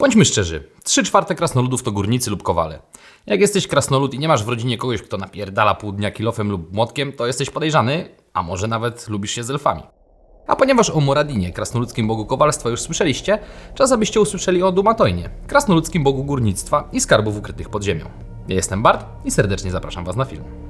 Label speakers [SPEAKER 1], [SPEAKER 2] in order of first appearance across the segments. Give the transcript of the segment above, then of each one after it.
[SPEAKER 1] Bądźmy szczerzy, 3 czwarte krasnoludów to górnicy lub kowale. Jak jesteś krasnolud i nie masz w rodzinie kogoś, kto napierdala pół dnia kilofem lub młotkiem, to jesteś podejrzany, a może nawet lubisz się z elfami. A ponieważ o Moradinie, krasnoludzkim bogu kowalstwa już słyszeliście, czas abyście usłyszeli o Dumatoinie, krasnoludzkim bogu górnictwa i skarbów ukrytych pod ziemią. Ja jestem Bart i serdecznie zapraszam Was na film.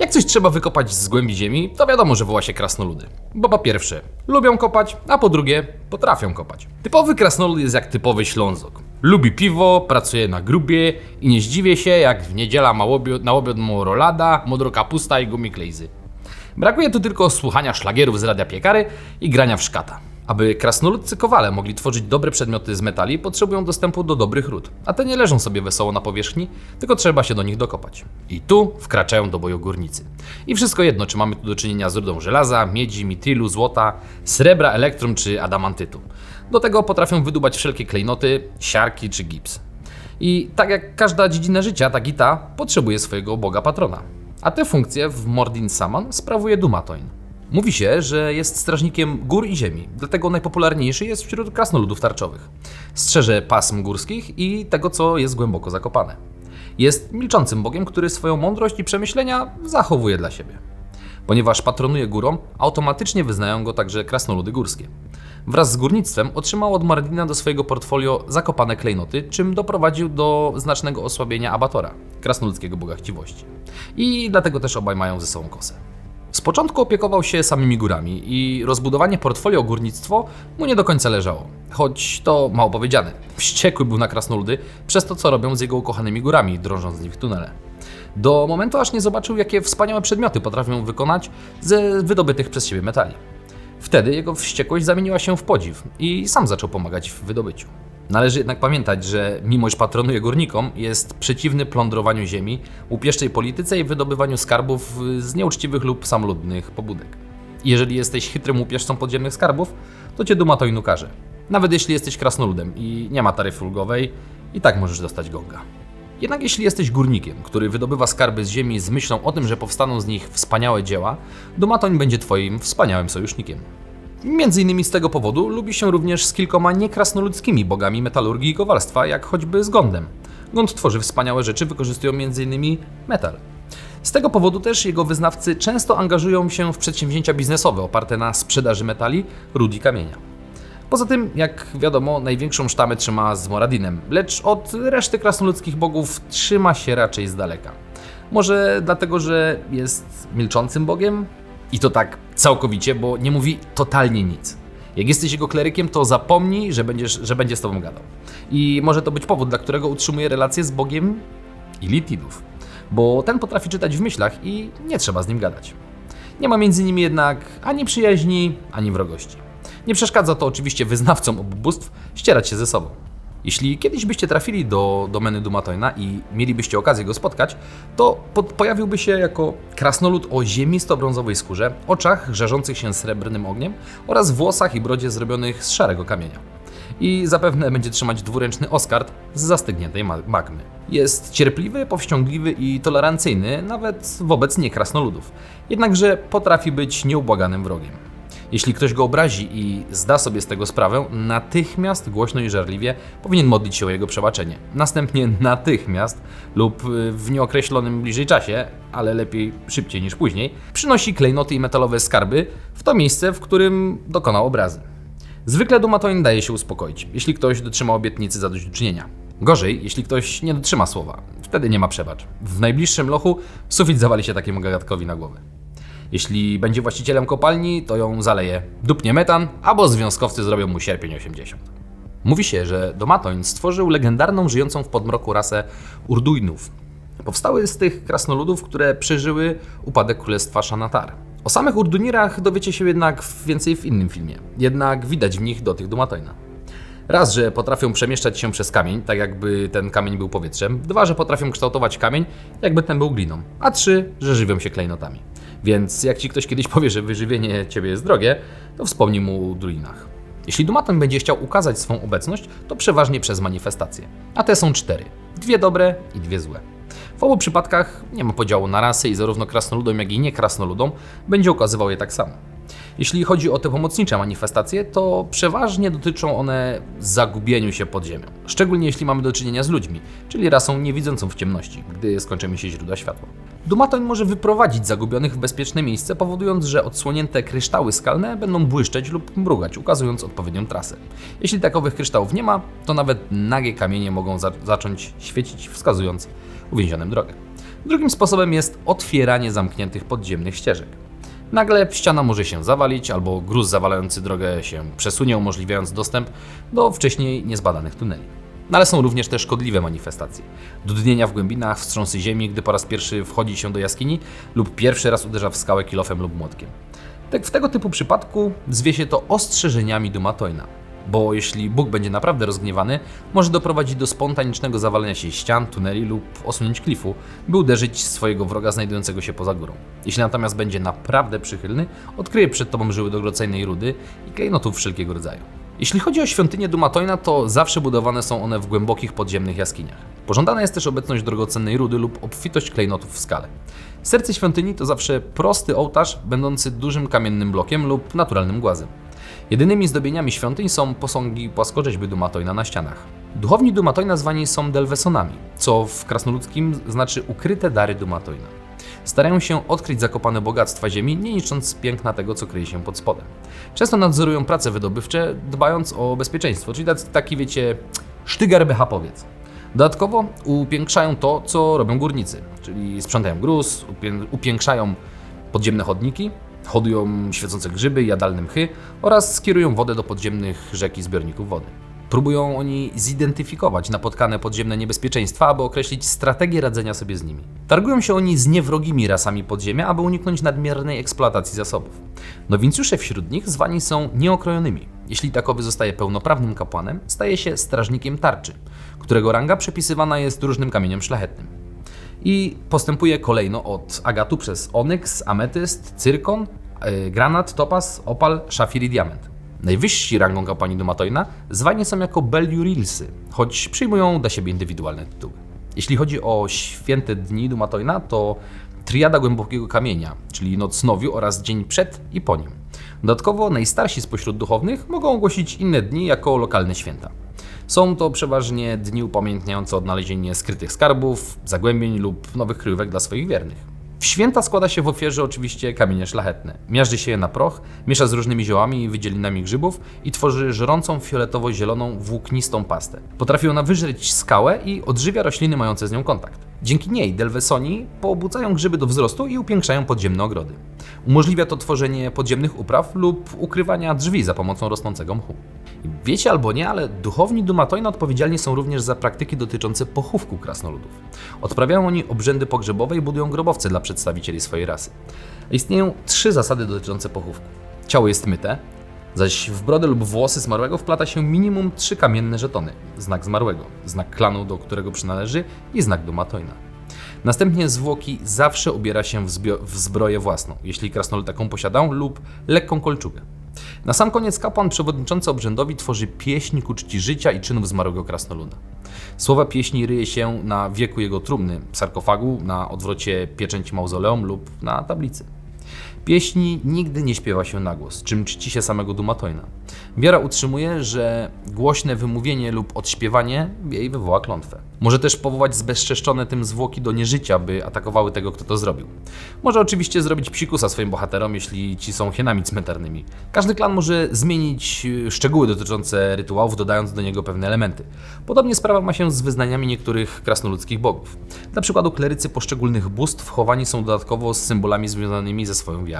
[SPEAKER 1] Jak coś trzeba wykopać z głębi ziemi, to wiadomo, że woła się krasnoludy. Bo po pierwsze, lubią kopać, a po drugie, potrafią kopać. Typowy krasnolud jest jak typowy ślązok. Lubi piwo, pracuje na grubie i nie zdziwię się, jak w niedziela ma na łobiot mu rolada, modrokapusta i gumiklejzy. Brakuje tu tylko słuchania szlagierów z radia piekary i grania w szkata. Aby krasnoludcy kowale mogli tworzyć dobre przedmioty z metali, potrzebują dostępu do dobrych ród, a te nie leżą sobie wesoło na powierzchni, tylko trzeba się do nich dokopać. I tu wkraczają do boju górnicy. I wszystko jedno, czy mamy tu do czynienia z rudą żelaza, miedzi, mitrilu, złota, srebra, elektrum czy adamantytu. Do tego potrafią wydubać wszelkie klejnoty, siarki czy gips. I tak jak każda dziedzina życia, ta potrzebuje swojego boga patrona. A tę funkcję w Mordin Saman sprawuje Dumatoin. Mówi się, że jest strażnikiem gór i ziemi, dlatego najpopularniejszy jest wśród krasnoludów tarczowych. Strzeże pasm górskich i tego, co jest głęboko zakopane. Jest milczącym bogiem, który swoją mądrość i przemyślenia zachowuje dla siebie. Ponieważ patronuje górą, automatycznie wyznają go także krasnoludy górskie. Wraz z górnictwem otrzymał od Mardina do swojego portfolio zakopane klejnoty, czym doprowadził do znacznego osłabienia Abatora, krasnoludzkiego boga chciwości. I dlatego też obaj mają ze sobą kosę. Z początku opiekował się samymi górami i rozbudowanie portfolio górnictwo mu nie do końca leżało. Choć to mało powiedziane. Wściekły był na krasnoludy przez to, co robią z jego ukochanymi górami, drążąc z nich tunele. Do momentu, aż nie zobaczył, jakie wspaniałe przedmioty potrafią wykonać ze wydobytych przez siebie metali. Wtedy jego wściekłość zamieniła się w podziw i sam zaczął pomagać w wydobyciu. Należy jednak pamiętać, że mimo iż patronuje górnikom, jest przeciwny plądrowaniu ziemi, upieszczej polityce i wydobywaniu skarbów z nieuczciwych lub samoludnych pobudek. Jeżeli jesteś chytrym upieszcą podziemnych skarbów, to cię duma to ukaże. Nawet jeśli jesteś krasnoludem i nie ma taryfy ulgowej, i tak możesz dostać gonga. Jednak jeśli jesteś górnikiem, który wydobywa skarby z ziemi z myślą o tym, że powstaną z nich wspaniałe dzieła, Dumatoń będzie twoim wspaniałym sojusznikiem. Między innymi z tego powodu lubi się również z kilkoma niekrasnoludzkimi bogami metalurgii i kowalstwa, jak choćby z Gondem. Gond tworzy wspaniałe rzeczy, wykorzystują m.in. metal. Z tego powodu też jego wyznawcy często angażują się w przedsięwzięcia biznesowe oparte na sprzedaży metali, ród i kamienia. Poza tym, jak wiadomo, największą sztamę trzyma z Moradinem, lecz od reszty krasnoludzkich bogów trzyma się raczej z daleka. Może dlatego, że jest milczącym bogiem? I to tak całkowicie, bo nie mówi totalnie nic. Jak jesteś jego klerykiem, to zapomnij, że, będziesz, że będzie z tobą gadał. I może to być powód, dla którego utrzymuje relacje z bogiem Ilitidów. Bo ten potrafi czytać w myślach i nie trzeba z nim gadać. Nie ma między nimi jednak ani przyjaźni, ani wrogości. Nie przeszkadza to oczywiście wyznawcom obu bóstw ścierać się ze sobą. Jeśli kiedyś byście trafili do domeny Dumatoina i mielibyście okazję go spotkać, to po pojawiłby się jako krasnolud o ziemisto-brązowej skórze, oczach żarzących się srebrnym ogniem oraz włosach i brodzie zrobionych z szarego kamienia. I zapewne będzie trzymać dwuręczny oskard z zastygniętej magmy. Jest cierpliwy, powściągliwy i tolerancyjny nawet wobec niekrasnoludów, jednakże potrafi być nieubłaganym wrogiem. Jeśli ktoś go obrazi i zda sobie z tego sprawę, natychmiast głośno i żarliwie powinien modlić się o jego przebaczenie. Następnie natychmiast lub w nieokreślonym bliżej czasie, ale lepiej szybciej niż później, przynosi klejnoty i metalowe skarby w to miejsce, w którym dokonał obrazy. Zwykle Dumatoin daje się uspokoić, jeśli ktoś dotrzyma obietnicy zadośćuczynienia. Gorzej, jeśli ktoś nie dotrzyma słowa. Wtedy nie ma przebacz. W najbliższym lochu sufit zawali się takiemu gagatkowi na głowę. Jeśli będzie właścicielem kopalni, to ją zaleje dupnie metan, albo związkowcy zrobią mu sierpień 80. Mówi się, że Domatoin stworzył legendarną, żyjącą w podmroku rasę Urduinów. Powstały z tych krasnoludów, które przeżyły upadek królestwa Shanatar. O samych Urdunirach dowiecie się jednak więcej w innym filmie, jednak widać w nich do tych Domatoina. Raz, że potrafią przemieszczać się przez kamień, tak jakby ten kamień był powietrzem. Dwa, że potrafią kształtować kamień, jakby ten był gliną. A trzy, że żywią się klejnotami. Więc jak ci ktoś kiedyś powie, że wyżywienie ciebie jest drogie, to wspomnij mu o druinach. Jeśli Dumaton będzie chciał ukazać swą obecność, to przeważnie przez manifestacje. A te są cztery. Dwie dobre i dwie złe. W obu przypadkach nie ma podziału na rasy i zarówno krasnoludom, jak i niekrasnoludom będzie ukazywał je tak samo. Jeśli chodzi o te pomocnicze manifestacje, to przeważnie dotyczą one zagubieniu się pod ziemią. Szczególnie jeśli mamy do czynienia z ludźmi, czyli rasą niewidzącą w ciemności, gdy skończymy się źródła światła. Dumatoń może wyprowadzić zagubionych w bezpieczne miejsce, powodując, że odsłonięte kryształy skalne będą błyszczeć lub mrugać, ukazując odpowiednią trasę. Jeśli takowych kryształów nie ma, to nawet nagie kamienie mogą za zacząć świecić, wskazując uwięzionym drogę. Drugim sposobem jest otwieranie zamkniętych podziemnych ścieżek. Nagle ściana może się zawalić, albo gruz zawalający drogę się przesunie, umożliwiając dostęp do wcześniej niezbadanych tuneli. No ale są również te szkodliwe manifestacje. Dudnienia w głębinach, wstrząsy ziemi, gdy po raz pierwszy wchodzi się do jaskini lub pierwszy raz uderza w skałę kilofem lub młotkiem. Tak w tego typu przypadku zwie się to ostrzeżeniami Dumatoina. Bo jeśli Bóg będzie naprawdę rozgniewany, może doprowadzić do spontanicznego zawalenia się ścian, tuneli lub osunięć klifu, by uderzyć swojego wroga znajdującego się poza górą. Jeśli natomiast będzie naprawdę przychylny, odkryje przed tobą żyły drogocennej rudy i klejnotów wszelkiego rodzaju. Jeśli chodzi o świątynię Dumatoina, to zawsze budowane są one w głębokich podziemnych jaskiniach. Pożądana jest też obecność drogocennej rudy lub obfitość klejnotów w skale. Serce świątyni to zawsze prosty ołtarz, będący dużym kamiennym blokiem lub naturalnym głazem. Jedynymi zdobieniami świątyń są posągi płaskorzeźby Dumatoina na ścianach. Duchowni Dumatoina zwani są Delwesonami, co w krasnoludzkim znaczy ukryte dary Dumatoina. Starają się odkryć zakopane bogactwa ziemi, nie niszcząc piękna tego, co kryje się pod spodem. Często nadzorują prace wydobywcze, dbając o bezpieczeństwo, czyli taki, wiecie, sztygar bechapowiec. Dodatkowo upiększają to, co robią górnicy, czyli sprzątają gruz, upiększają podziemne chodniki, hodują świecące grzyby, jadalne mchy oraz skierują wodę do podziemnych rzek i zbiorników wody. Próbują oni zidentyfikować napotkane podziemne niebezpieczeństwa, aby określić strategię radzenia sobie z nimi. Targują się oni z niewrogimi rasami podziemia, aby uniknąć nadmiernej eksploatacji zasobów. Nowincjusze wśród nich zwani są nieokrojonymi. Jeśli takowy zostaje pełnoprawnym kapłanem, staje się strażnikiem tarczy, którego ranga przepisywana jest różnym kamieniem szlachetnym. I postępuje kolejno od agatu przez onyks, ametyst, cyrkon, yy, granat, topaz, opal, szafir i diament. Najwyżsi rangą kapłani Dumatoina zwani są jako Beljurilsy, choć przyjmują dla siebie indywidualne tytuły. Jeśli chodzi o święte dni Dumatoina, to triada głębokiego kamienia, czyli noc nowiu oraz dzień przed i po nim. Dodatkowo najstarsi spośród duchownych mogą ogłosić inne dni jako lokalne święta. Są to przeważnie dni upamiętniające odnalezienie skrytych skarbów, zagłębień lub nowych kryjówek dla swoich wiernych. W święta składa się w ofierze oczywiście kamienie szlachetne. Miażdży się je na proch, miesza z różnymi ziołami i wydzielinami grzybów i tworzy żrącą fioletowo-zieloną, włóknistą pastę. Potrafi ona wyżreć skałę i odżywia rośliny mające z nią kontakt. Dzięki niej delwesoni poobudzają grzyby do wzrostu i upiększają podziemne ogrody. Umożliwia to tworzenie podziemnych upraw lub ukrywania drzwi za pomocą rosnącego mchu. Wiecie albo nie, ale duchowni Dumatoina odpowiedzialni są również za praktyki dotyczące pochówku krasnoludów. Odprawiają oni obrzędy pogrzebowe i budują grobowce dla przedstawicieli swojej rasy. Istnieją trzy zasady dotyczące pochówku. Ciało jest myte, zaś w brodę lub włosy zmarłego wplata się minimum trzy kamienne żetony. Znak zmarłego, znak klanu, do którego przynależy i znak Dumatoina. Następnie zwłoki zawsze ubiera się w, w zbroję własną, jeśli krasnolud taką posiadał, lub lekką kolczugę. Na sam koniec kapłan przewodniczący obrzędowi tworzy pieśń ku czci życia i czynów zmarłego krasnoluda. Słowa pieśni ryje się na wieku jego trumny, sarkofagu, na odwrocie pieczęci mauzoleum lub na tablicy. Pieśni nigdy nie śpiewa się na głos, czym czci się samego Dumatoina. Wiara utrzymuje, że głośne wymówienie lub odśpiewanie jej wywoła klątwę. Może też powołać zbezczeszczone tym zwłoki do nieżycia, by atakowały tego, kto to zrobił. Może oczywiście zrobić psikusa swoim bohaterom, jeśli ci są hienami cmentarnymi. Każdy klan może zmienić y, szczegóły dotyczące rytuałów, dodając do niego pewne elementy. Podobnie sprawa ma się z wyznaniami niektórych krasnoludzkich bogów. Dla przykładu klerycy poszczególnych bóstw chowani są dodatkowo z symbolami związanymi ze swoją wiarą.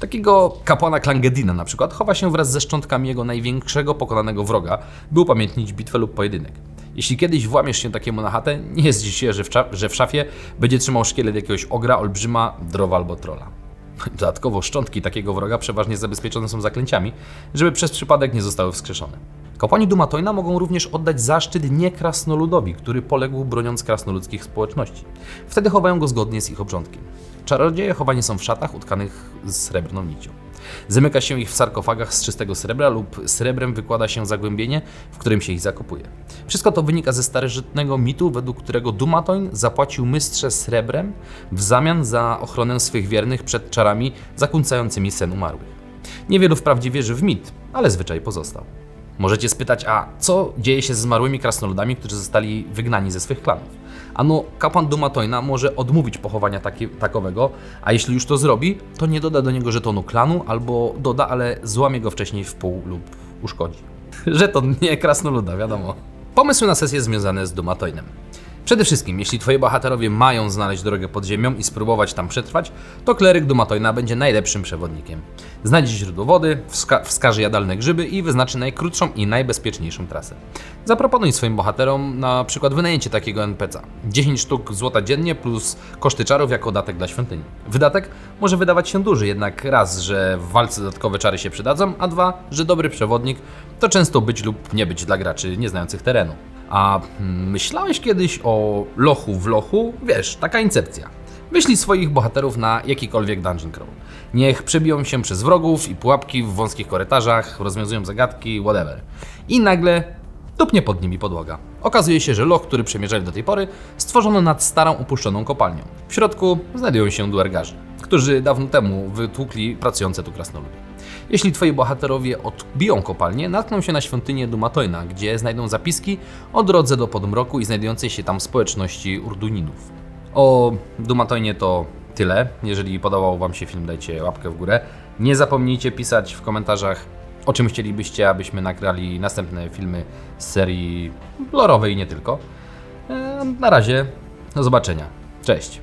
[SPEAKER 1] Takiego kapłana Klangedina na przykład chowa się wraz ze szczątkami jego największego pokonanego wroga, by upamiętnić bitwę lub pojedynek. Jeśli kiedyś włamiesz się takiemu na chatę, nie zdziw się, że w, że w szafie będzie trzymał szkielet jakiegoś ogra, olbrzyma, drowa albo trola. Dodatkowo szczątki takiego wroga przeważnie zabezpieczone są zaklęciami, żeby przez przypadek nie zostały wskrzeszone. Kapłani Dumatoina mogą również oddać zaszczyt nie krasnoludowi, który poległ broniąc krasnoludzkich społeczności. Wtedy chowają go zgodnie z ich obrządkiem. Czarodzieje chowani są w szatach utkanych z srebrną nicią. Zamyka się ich w sarkofagach z czystego srebra lub srebrem wykłada się zagłębienie, w którym się ich zakopuje. Wszystko to wynika ze starożytnego mitu, według którego Dumatoin zapłacił mystrze srebrem w zamian za ochronę swych wiernych przed czarami zakłócającymi sen umarłych. Niewielu wprawdzie wierzy w mit, ale zwyczaj pozostał. Możecie spytać, a co dzieje się z zmarłymi krasnoludami, którzy zostali wygnani ze swych klanów? Ano, kapłan Dumatojna może odmówić pochowania taki, takowego, a jeśli już to zrobi, to nie doda do niego żetonu klanu, albo doda, ale złamie go wcześniej w pół lub uszkodzi. Żeton nie krasnoluda, wiadomo. Pomysły na sesję związane z Dumatojnem. Przede wszystkim, jeśli twoi bohaterowie mają znaleźć drogę pod ziemią i spróbować tam przetrwać, to kleryk Dumatojna będzie najlepszym przewodnikiem. Znajdzie źródło wody, wska wskaże jadalne grzyby i wyznaczy najkrótszą i najbezpieczniejszą trasę. Zaproponuj swoim bohaterom na przykład wynajęcie takiego NPC'a. 10 sztuk złota dziennie plus koszty czarów jako datek dla świątyni. Wydatek może wydawać się duży, jednak raz, że w walce dodatkowe czary się przydadzą, a dwa, że dobry przewodnik to często być lub nie być dla graczy nieznających terenu. A mm, myślałeś kiedyś o lochu w lochu? Wiesz, taka incepcja. Wyślij swoich bohaterów na jakikolwiek dungeon crawl. Niech przebiją się przez wrogów i pułapki w wąskich korytarzach, rozwiązują zagadki, whatever. I nagle tupnie pod nimi podłoga. Okazuje się, że loch, który przemierzali do tej pory, stworzono nad starą opuszczoną kopalnią. W środku znajdują się duergarzy, którzy dawno temu wytłukli pracujące tu krasnoludy. Jeśli twoi bohaterowie odbiją kopalnię, natkną się na świątynię Dumatojna, gdzie znajdą zapiski o drodze do podmroku i znajdującej się tam społeczności Urduninów. O Dumatojnie to tyle. Jeżeli podobał Wam się film, dajcie łapkę w górę. Nie zapomnijcie pisać w komentarzach, o czym chcielibyście, abyśmy nagrali następne filmy z serii lorowej i nie tylko. E, Na razie, do zobaczenia. Cześć.